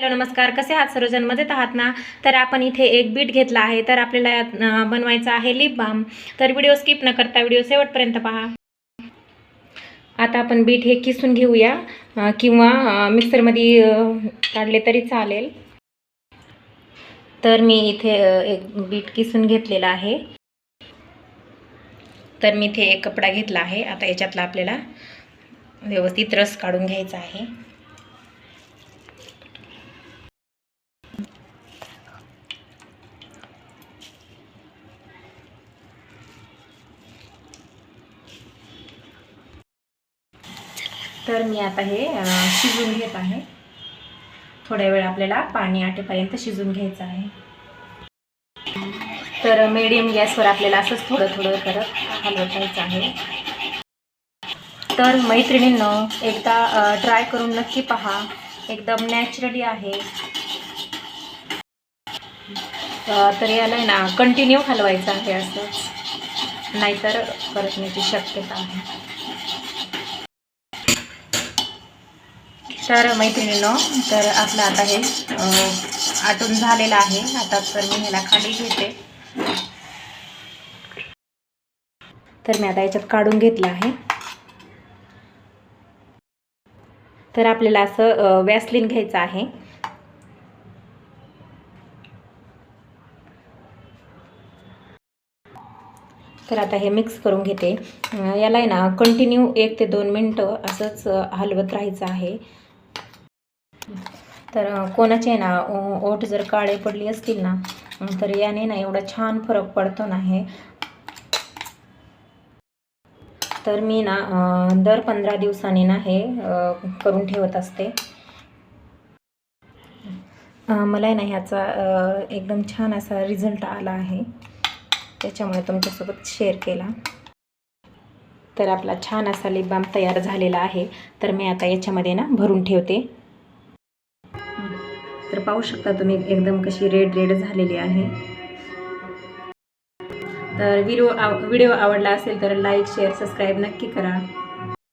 Hello नमस्कार. कसे आहात सर्वजण? मजेत आहात ना? तर आपण इथे एक बीट घेतला आहे. तर आपल्याला यात बनवायचा आहे लिप बाम तर व्हिडिओ स्किप न करता व्हिडिओ शेवटपर्यंत पहा. आता आपण बीट हे किसून घेऊया. किंवा मिक्सरमध्ये काढले तरी चालेल. तर मी इथे एक बीट किसून घेतलेला आहे. तर मी इथे एक कपडा घेतला आहे. आता याच्यातला आपल्याला व्यवस्थित रस काढून घ्यायचा आहे. तर मी आता हे शिजून शिजवून घेत आहे. थोड्या वेळ आपल्याला पाणी आटेपर्यंत शिजवून घ्यायचं आहे. तर मेडियम गॅसवर आपल्याला असंच थोडं थोडं करत हलवतायचं आहे. तर मैत्रिणींनं एकदा ट्राय करून नक्की पहा. एकदम नॅचरली आहे. तर याला आहे ना कंटिन्यू हलवायचं आहे असंच. नाहीतर परतण्याची शक्यता आहे. तर मैत्रिणींनो. तर आपलं आता हे आटून झालेलं आहे. आता तर मी ह्याला खाली घेते. तर मी आता याच्यात काढून घेतलं आहे. तर आपल्याला असं वॅसलिन घ्यायचं आहे. तर आता हे मिक्स करून घेते. याला आहे ना कंटिन्यू एक ते दोन मिनटं असंच हलवत राहायचं आहे. तर कोणाचे ना ओ- ओठ जर काळे पडली असतील ना तर याने ना एवढा छान फरक पडतो ना हे. तर मी ना दर पंधरा दिवसांनी ना हे करून ठेवत असते. मला आहे ना ह्याचा एकदम छान असा रिझल्ट आला आहे. त्याच्यामुळे तुमच्यासोबत शेअर केला. तर आपला छान असा लिप बाम तयार झालेला आहे. तर मी आता याच्यामध्ये ना भरून ठेवते. तर पाहू शकता तुम्ही एकदम कशी रेड रेड झालेली आहे. तर व्हिडिओ आव व्हिडिओ आवडला असेल तर लाईक शेअर सबस्क्राईब नक्की करा.